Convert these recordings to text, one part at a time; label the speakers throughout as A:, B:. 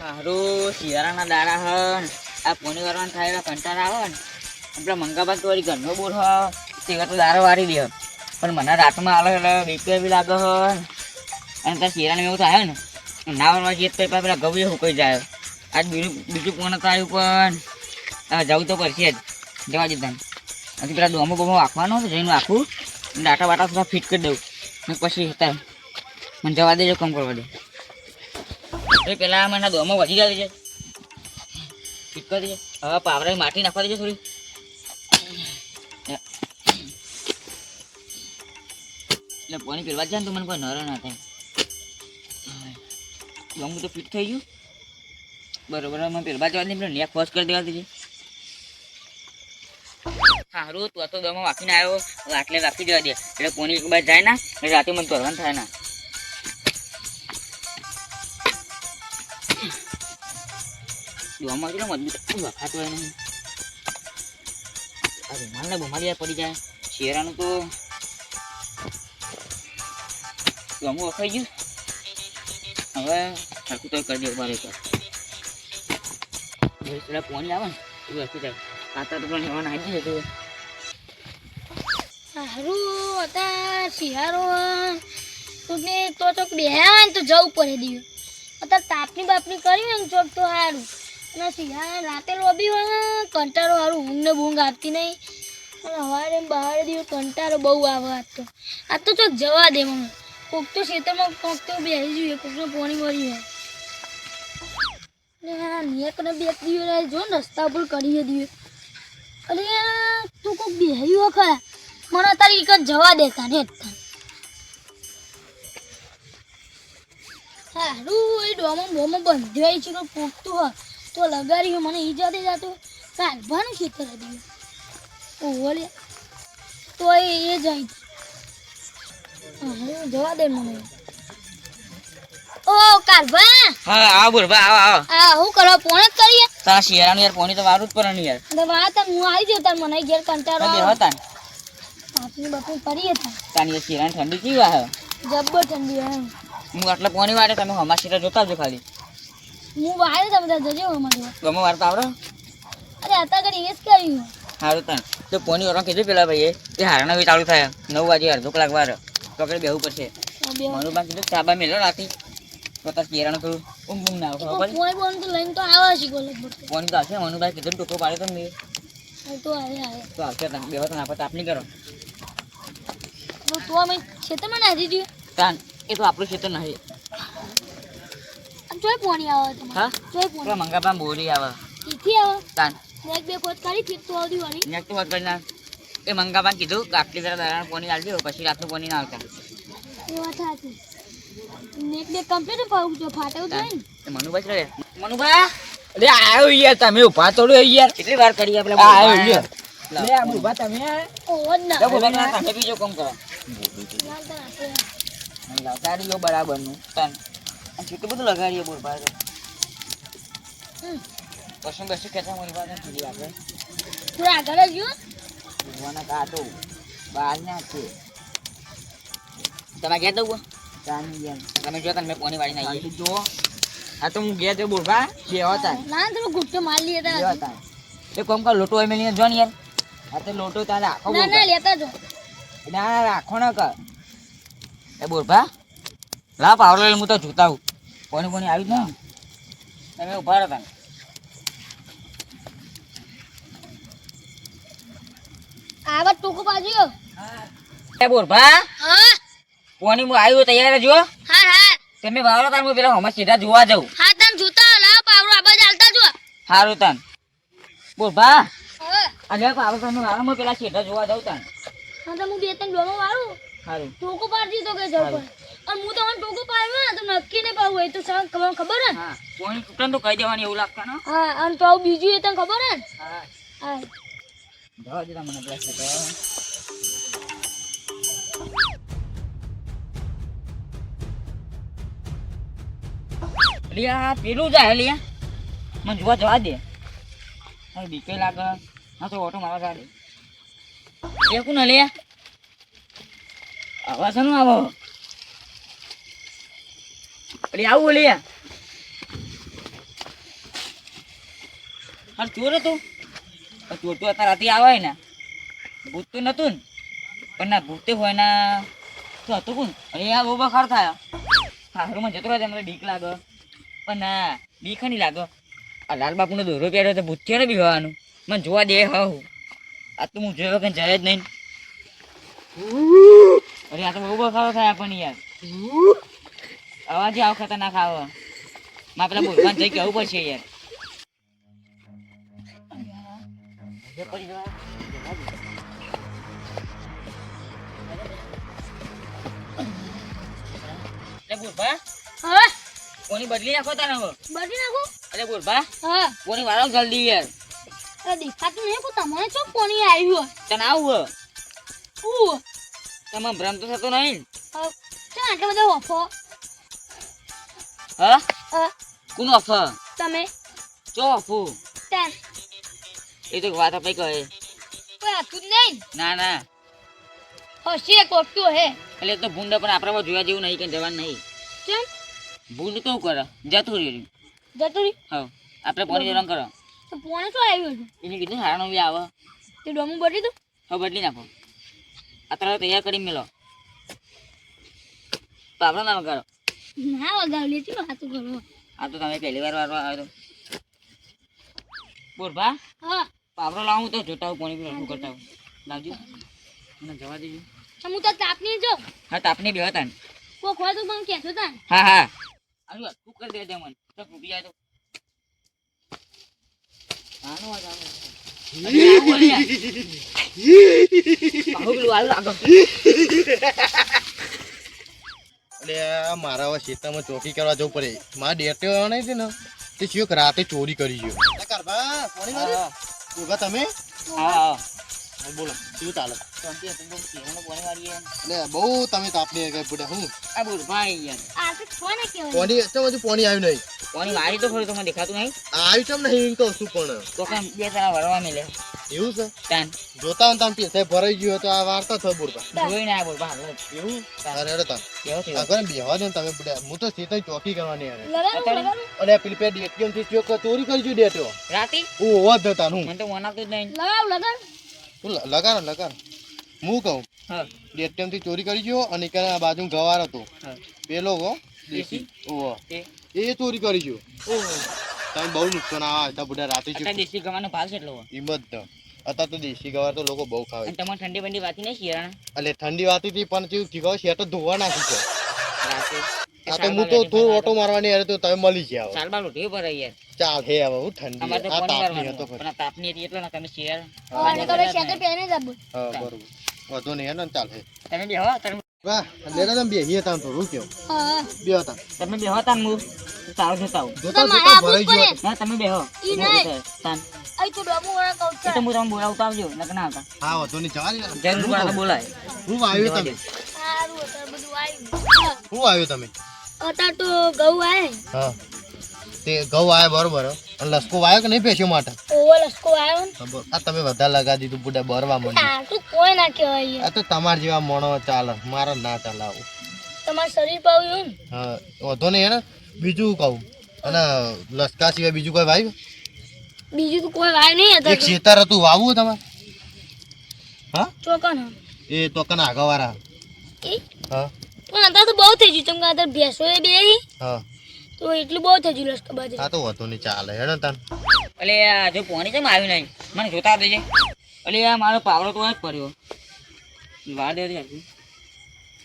A: હારું શિયાળાના દાડા હન, આ પોની કરવાનું થાય કંટાળા આવે ને આપણા મંગાબાદ તો ઘરનો બોર હ, તો દારો વારી દે પણ મને રાતમાં આલે એટલે બીક બી લાગે હન. અને ત્યાં શિયાળાને એવું થાય ને નાવરમાં જઈએ તો પેલા ગવી સુકાઈ જાય. આજ બીજું બીજું પોણ થાય પણ જવું તો પડશે જ. જવા દીધા પેલા ડોમો બોમો આખવાનો હતો, જઈને આખું ડાટા બાટા થોડા ફિટ કરી દઉં. ને પછી મને જવા દેજો, કામ કરવા દે. એ પેલા મને દોમો વધી ગયા છે. કરી દેજે હવે પાવરે માટી નાખવા દેજો થોડી. એટલે પાણી પીરવા જાય ને તો મને કોઈ નરો ના થાય. દોમું તો ફિટ થઈ ગયું. બરોબર મને પીરવા જવા દે નેક વોશ કરી દેવા દેજે. સારું તું તો દમો વાંકીને આવ્યો. આટલે વાંકી દેવા દે. એટલે કોની એક બાજુ જાય ના રાતે મને તોરવાનું થાય ના. દોમાં કેટલો મજબૂત વખાતો હોય નહીં આ રૂમાલને બુમાલી પડી જાય. શેરાનું તો દમું વખાઈ ગયું. હવે સરખું તો કરી દે મારે તો. પેલા પોણી આવે ને. એ વખી જાય કાતા તો પણ લેવાના આવી જશે તો
B: સારું, અત્યારે શિયાળો તું તો ચોક બેહ્યા ને તો જવું પડે દીવ અત્યારે તાપની બાપની કરી ને ચોક તો સારું અને શિયાળા રાતે લોબી હોય કંટાળો વાળું ઊંઘને બૂંઘ આવતી નહીં. અને સવારે બહાર દિવસ કંટાળો બહુ આવે આજ તો. આજ તો ચોક જવા દે મને. કોક તો ખેતરમાં, કોક તો બેસી જોઈએ કોકને પોણી મળી હોય નેકને બે દિવસ જો રસ્તા ઉપર કરી દિવસ અરે તું કોક બેહ્યું ખરા. મને તારી એક જ જવા દેતા ને હારું, એ ડોમો બંધ બંધ્યો છે કે પૂછતું હોય. તો લગાડ્યું મને ઈજા દે જાતું કાઢવાનું ખેતર હતું ઓલે તો એ એ જાય હું જવા દે મને. ઓ કારભા
A: હા આ બોલ ભાઈ આવો આવો.
B: આ હું કરો પોણે જ કરીએ?
A: તારા શિયાળાનું યાર પોણી તો વારું જ પડે ને યાર.
B: તો વાત હું આવી જાઉં તાર મને ઘેર કંટાળો
A: બે
B: આવે.
A: હતા
B: આપની બપની કરીએ તા
A: તાની શિયાળાની ઠંડી કેવી આવે?
B: જબ્બર ઠંડી એમ.
A: હું આટલા પોણી વાળે તમે હમા શિરા જોતા જો ખાલી.
B: હું બહાર તમે બધા જજો અમારી
A: ગમે વાર તો આવડો?
B: અરે આતા એ જ કર્યું.
A: સારું તાન તો પોની ઓરો કીધું પેલા ભાઈએ? એ હારણા બી ચાલુ થાય. નવ વાગે અડધો કલાક વાર. આપણે બેહવું પડશે. મારું બા કીધું ચાબા મેલો રાતી. તો તાર શિયાળાનું થોડું ઊંઘ ઊંઘ ના આવે ખબર?
B: કોઈ બોન તો લઈને તો આવે છે ગોલક બટ
A: કોણ તો આવશે. મનુભાઈ કીધું ટૂંકો પાડે તો નહીં
B: તો આવે આવે
A: તો આવશે તાન બેહો તો આપણે તાપ નહીં કરો.
B: તો તો અમે ખેતરમાં નાખી દીધું?
A: તાન એ તો આપણું ખેતર નહીં.
B: ચોય પોણી આવે તમારે.
A: હા?
B: ચોય પોણી.
A: મંગાપા બોરી આવે.
B: કીથી આવે?
A: તાન.
B: ને એક બે ખોટ કરી ફીટ તો આવડી વાળી.
A: ત્યાં તો વાત કરી ના એ મંગાપા કીધું કે આટલી જરા દરાણ પોણી આવજો પછી રાતનું પોણી ના આવતા.
B: એ વાત હતી નેક બે કમ્પ્લીટ પાવું જો ફાટેવું તો
A: ને. મનુભાઈ છે રે. મનુભા? અરે આયો યાર તમે ઊભા થોડો યાર. કેટલી વાર કરી આપણે આયો યાર. લે આમ ઊભા તમે.
B: ઓ જ ના
A: તમે બીજો કામ કરો.
B: ના આપણે.
A: લગાડીઓ બરાબરનું તન. કેટલું બધું લગાડીએ બોલ પાસે. કશું બસું ખેતા મારી પાસે થોડી આપણે
B: તું આગળ જ જો.
A: ભગવાનના કાંટો બહાર ના છે. તમે ગયા દઉં તમે જો તમે પોની વાળી નાખી જો. આ તો હું ગયા તો બોરભા બે હતા
B: ના તમે ગુટ્ટો માર લીએ
A: બે
B: તા
A: હતા એ કોમ કા લોટો એમ જો ને યાર. આ તો લોટો તારે આખો
B: ના ના લેતા જો.
A: ના રાખો ના કર. એ બોરભા લા પાવડો લઈને હું તો જોતા હું કોની કોની આવી જ ને તમે ઊભા હતા
B: આવા ટોકો
A: બોલભા
B: હા.
A: કોની હું આવ્યું તૈયાર રહેજો
B: હા? હા
A: તમે વાવરો તાર હું પેલા હમણાં સીધા જોવા જાઉં.
B: હા તને જોતા લાવ પાવરો આબા ચાલતા જો
A: સારું તન. બોરભા
B: હા.
A: અલ્યા પાવડો તમે વાવરો હું પેલા સીધા જોવા જાઉં તન.
B: હા તો હું બે ત્રણ ડોમો વાળું.
A: સારું
B: ટૂંકું પાડજી તો કે જાઉં પડે. અને હું તમને ટોકો પાડવા તો નક્કી ને પાડવું એ તો ખબર હે?
A: હા કોની તૂટન તો કહી દેવાની એવું લાગતા ને?
B: હા અને તો બીજું એ તને ખબર હે? ને?
A: હા.
B: હા.
A: જવા મને પેલા સીધા લિયા પેલું જાય લિયા. મને જોવા જવા દે. હવે બીકે લાગે. હા તો ઓટો મારવા દે. એ ને લે આવા શાનું આવો? અરે આવું લિયા હા ચોર તું. પણ ચોર તો, અત્યારે રાતે આવે ને. ભૂત તો નતું ને. પણ ના, ભૂતે હોય ના, તો હતું કોણ? અહીંયા બહુ બખાર થાય. સાસરુમાં જતો રહે મને બીક લાગે. પણ ના, બીક નહીં લાગે. આ લાલ બાપુનો દોરો પહેર્યો તો ભૂત ને બી હોવાનું. મને જોવા દે હા આ તો હું જોયો કે જાય જ નહીં. અરે, આ તો બહુ બખારો થાય આપણને યાર. અવાજ આવ ખતરનાક ખાવમાં પેલા બોલવાન જઈ કેવું પડશે યાર. કોની બદલી નાખો તાને હવે?
B: બધી નાખું?
A: એટલે બોલબા
B: હા.
A: કોની વાળો જલ્દી યાર.
B: અરે દેખાતું નહીં કે તમારે ચો કોની આવ્યું
A: તને આવું તમે ભ્રમ તો થતો નહીં?
B: ચા આટલો બધો વફો
A: હા?
B: હા?
A: અફ
B: તમે.
A: ચો અફુ
B: ત્યાં
A: એ તો વાત આપણે કહે.
B: પણ જ નહીં.
A: ના ના.
B: એક વખતું હે?
A: એટલે તો ભૂંડ પણ આપણે જોયા જેવું નહીં કે જવાનું નહીં.
B: કેમ
A: ભૂંડ તો કરે. જતું રહ્યું
B: જતું રહ્યું?
A: હા આપણે પોણી રંગ કરો.
B: તો પોણે શું આવ્યું હતું?
A: એને કીધું હારાનું બી આવે.
B: તે ડોમું બદલી દો
A: હા બદલી નાખો. અત્યારે તૈયાર કરી મેલો. પાપડા ના કરો.
B: ના વગાડલી હતી હાથું કરો
A: આ તો તમે પહેલી વાર વારવા આવ્યો બોલ ભા
B: હા.
A: પાવરો લાવું તો જોતા પાણી પી શું કરતા લાવજો. મને જવા દેજો.
B: હું તો તાપની જો.
A: હા તાપની બેવા તાન
B: કોક હોય તો મને કહેતો તાન
A: હા હા. આલુ તું કરી દેજે મને? તો તૂટી જાય તો. આનો આવે. અરે આવું બોલી યાર. બાહુ પેલું આલુ આગળ.
C: એટલે મારા હવે ખેતરમાં ચોકી કરવા જવું પડે. મારા ડેટે નહીં છે ને તે શું રાતે ચોરી કરી ગયો. તમે.
A: હા,
C: બોલો શું ચાલે?
A: શાંતિ હતી, બહુ કેવાનો પોણી વાળીએ.
C: એટલે બહુ તમે તાપની કઈ પડ્યા હું?
A: આ બોલ ભાઈ યાર.
B: આ તો કોને કહેવાય
C: પોણી ચમ હજુ પોણી આવ્યું નહીં?
A: પોણી વાળી તો ખરું તમને દેખાતું નહીં?
C: આવ્યું ચમ નહીં એમ કહું પણ.
A: તો કેમ બે તારા વરવા મેલે.
C: એવું છે?
A: તાન.
C: જોતા પીસે ભરાઈ ગયો તો આ વાર્તા થયો બોલતા
A: જોઈ ને આ
C: એવું? અરે અરે તાન.
A: કેવો થયો?
C: આગળ બેહવા દે તમે બુડા હું તો સીધા ચોકી કરવાની
B: લગાડું
C: અને પેલી થી ચોક ચોરી કરી જો ડેટીઓ
A: રાતી?
C: ઓ હોવા જ હું.
A: મને તો મનાતું જ નહીં.
B: લગાડું લગાડું.
C: તું લગાડ લગાડ. હું કહું એટીએમથી ચોરી કરી ગયો અને આ બાજુ ગવાર હતો. પેલો ગો
A: દેશી?
C: ઓહો એ. ચોરી કરી ગયો. તમે બહુ નુકસાન આવે તા બધા રાતે
A: દેશી ગવાનો ભાવ કેટલો
C: હિંમત અત્યારે તો દેશી ગવાર તો લોકો બહુ ખાવે.
A: તમારે ઠંડી બંડી વાતી નહીં શિયાળા
C: એટલે ઠંડી વાતી હતી પણ કેવું શેર તો ધોવા નાખી છે.
A: રાતે?
C: આ તો હું તો થોડું ઓટો મારવાની તો તમે મળી ગયા
A: યાર.
C: ચાલ હે હવે હું ઠંડી આ તાપની હતો
A: પણ. તાપની હતી એટલે ને તમે શિયાળ
B: અને તો શેટર પહેરીને જ આવું.
C: હા બરોબર. વધુ નહીં ને ચાલ હે.
A: તમે બેહો તમે
C: વાહ લેરા તમે બેહીએ તાન થોડું કયો
B: હા
C: બે હતા.
A: તમે બેહો તાન હું. સાવ જોતા
C: જોતા
B: મારે
C: જોતા ભરાઈ ગયો
A: ના તમે બેહો
B: ઈ નહીં.
A: તાન.
B: અહીં તો ડોમું વાળા કહું
A: તો હું તમને બોલાવતા આવજો નક આવતા.
C: હા વધુ નહીં જવા દે
A: જરૂર બોલાય.
C: હું આવ્યો તમે?
B: સારું બધું આવ્યું
C: હું આવ્યો તમે?
B: અત્યારે તો ઘઉં આવે.
C: હા. તે ઘઉં આવે બરોબર. અને લસકો વાયો કે નહીં પેશ્યો માટે?
B: ઓવો લસકો આવ્યો
C: આ તમે વધારે લગા દીધું બુડા બરવા મને.
B: તો કોઈ ના કહેવાય.
C: આ તો તમારા જેવા મોણો ચાલે. મારો ના ચલાવું.
B: તમારું શરીર પાવ્યું ને
C: હા વધો નહીં એને બીજું કહું. અને લસકા સિવાય બીજું કોઈ વાવ્યું
B: બીજું તો કોઈ વાય નહીં
C: એક
B: હતા
C: ખેતર હતું વાવવું તમારે? હા?
B: ચોકન.
C: એ તો કના આગવાળા
B: એ?
C: હા.
B: પણ અત્યારે તો બહુ થઈ ગયું. ચમકા અત્યારે ભેંસો એ બે
C: હા?
B: તો એટલું બહુ થઈ ગયું લશ્કર બાજુ.
C: આ તો વાતો નહીં ચાલે હેડો તાન.
A: એટલે આ જો પોણી કેમ આવ્યું નહીં? મને જોતા દેજે. એટલે આ મારો પાવડો તો જ પડ્યો. વાર દે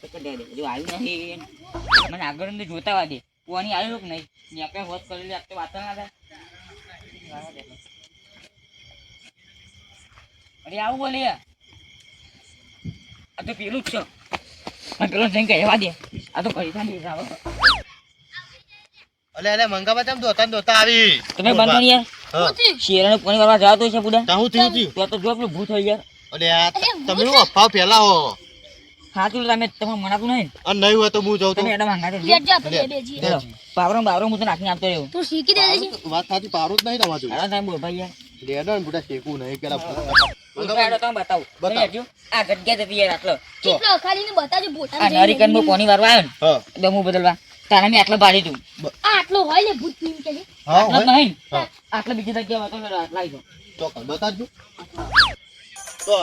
A: તો કે જો આવ્યું નહીં. મને આગળ અંદર જોતા વા દે. પોણી આવ્યું કે નહીં? ને આપણે હોત કરેલી આપણે વાત ના થાય. અરે આવું બોલે. આ તો પેલું જ છે. પેલો જઈને કહેવા દે. આ તો પૈસા થાય જાવ
C: અલે અલે મંગાવા તેમ દોતા દોતા આવી.
A: તમે બંધ કરી યાર.
C: હા.
A: શિયાળાનું પાણી વાળવા જાતો છે બુડા?
C: તા હું થયું થયું
A: તો તો જો પેલું ભૂત હોય યાર.
C: અલે આ તમે હું અફાવ ફેલાવો
A: સાચું તમે તમારે મનાતું નહીં. ને?
C: અને નહીં હોય તો હું જાઉં તો.
A: તમે એડા માંગા તો
B: બેઠ જા આપણે બે
A: પાવરો હું તો નાખીને આપતો રહ્યો.
B: તું શીખી દે
C: વાત સાચી પાવરો જ નહીં તમારું.
A: હાલો તમે બોલ ભાઈ યાર.
C: લેડો ને બુડા શીખું નહીં પેલા
A: આટલો. તારા મેં આટલો પાડી દઉં.
B: આ આટલો હોય ને ભૂત પીમ કે
A: આટલા નહીં.
C: હા.
A: બીજી જગ્યા બતાવો હેડો, આટલા.
C: ચોક્કસ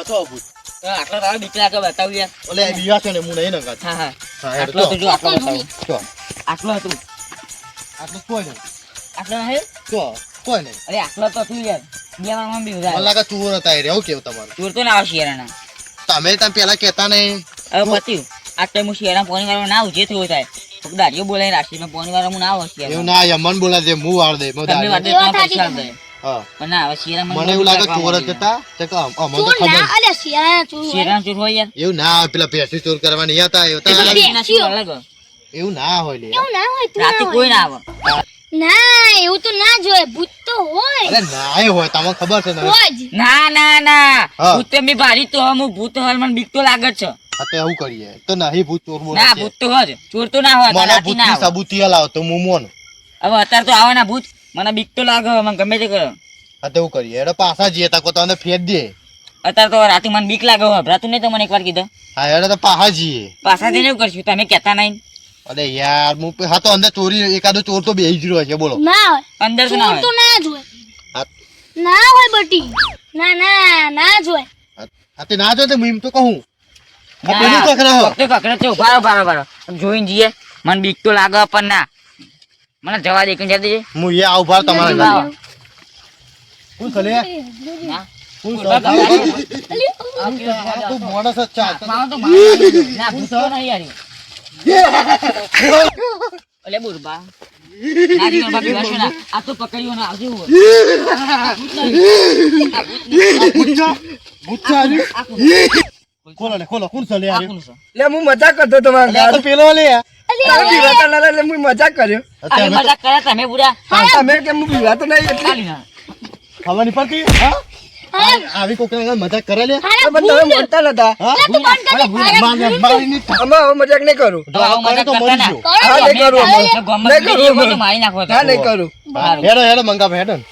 C: તો ભૂત.
A: આટલો આટલા તારા બીક લાગે બતાવું યાર.
C: ઓલે આ છે ને હું નહીં
A: હા આટલો
C: તો.
A: જો આટલો બતાવું.
C: તો.
A: આટલો હતું.
C: આટલું કોઈ નહીં.
A: આટલો નહીં
C: તો કોઈ નહીં.
A: અરે આટલો તો તું યાર. બે બી
C: મને લાગે ચોર હતા એ એવું કેવું તમારું?
A: ચોર તો ના આવે શિયાળાના.
C: તમે તમે પેલા કહેતા નહીં.
A: હવે પત્યું આ ટાઈમ હું શિયાળા પોણી વાળો ના આવું જે થયું. થાય દાડીઓ બોલાવી રાખી પોણી વાળો હું ના આવું
C: એવું ના યમન બોલા દે હું વાળ દે
B: એવા
A: તમારા
B: થાકી
A: પૈસા દે પણ ના હવે શિયાળા
C: મને એવું લાગે ચોર હતા તે કે અમને તો ખબર
B: ના શિયાળા ચોર
A: શિયાળા ચોર હોય યાર.
C: એવું ના હોય પેલા ભેંસી ચોર કરવા નહીં હતા એવું
A: એ ના હોય.
C: એવું ના હોય લે.
B: એવું ના હોય
A: રાતે કોઈ ના આવે.
B: ના એવું તો ના જોય ભૂત તો હોય.
C: અરે ના હોય તમને ખબર છે ને?
A: ના ના ના. ભૂત તો મેં ભારી તો હું ભૂત હાલ મને બીક તો લાગે છે.
C: એવું કરીએ. તો નહીં ભૂત ચોર બોલે
A: ના ભૂત તો હોય ચોર તો ના હોય
C: મને
A: રાતે
C: ભૂતની
A: આવે
C: લાવ તો હું
A: હવે અત્યારે તો આવે ના ભૂત. મને બીક તો લાગે મને ગમે તે કરો.
C: હા તો એવું કરીએ. એટલે પાછા જઈએ તા કોઈ તને ફેર દે.
A: અત્યારે તો રાતે મને બીક લાગે હભરાતું ભરાતું નહીં તો મને એકવાર કીધું.
C: હા એટલે તો પાછા જઈએ.
A: પાછા જઈને એવું કરશું તમે કહેતા નહીં.
C: અરે યાર હું હા તો અંદર ચોરી એકાદો ચોર તો બેહી જ રહ્યો છે બોલો.
B: ના હોય.
A: અંદર તો ના
B: તો ના જોય
C: હા.
B: ના હોય બટી. ના ના ના જોય
C: હા. તે ના જો તો હું તો કહું.
A: ના,
C: પેલું કકરા હો.
A: ફક્ત કકરા ઊભા ઊભા ઊભા જોઈન જીએ જઈએ. મને બીક તો લાગે પણ ના. મને જવા દે કે જતી દે
C: હું એ આવું ભાર તમારા ઘરે. કોણ છે
A: ના.
C: કોણ?
A: બોલવા
C: આ તું માણસ જ છે. આ તો-
A: મારો તો ના ભૂતો નહીં યાર. અલે બુરબા ના જીવન બાકી વાસો ના આ તો પકડ્યો ના આવજો?
C: ખોલો લે, ખોલો. કોણ છે લે?
D: લે હું મજાક કરતો તમારા
C: તો પેલો લે
D: તારે પીવાતા ના હું મજાક કર્યો
A: અરે મજાક કર્યા તમે બુડા
D: તમે કે હું પીવાતો નહીં એટલે
A: ચાલી ના
C: ખબર નહીં પડતી હા? આ- આવી કોકના મજાક કરે લે?
D: પણ તમે મોટા નતા. અમે હવે મજાક નહીં કરું.
C: મજાક તો મરી જાઓ.
D: હા નહીં કરું. નહીં કરું.
A: મારી નાખો.
D: નહીં કરું.
C: હેડો હેડો મંગા હેડો ને.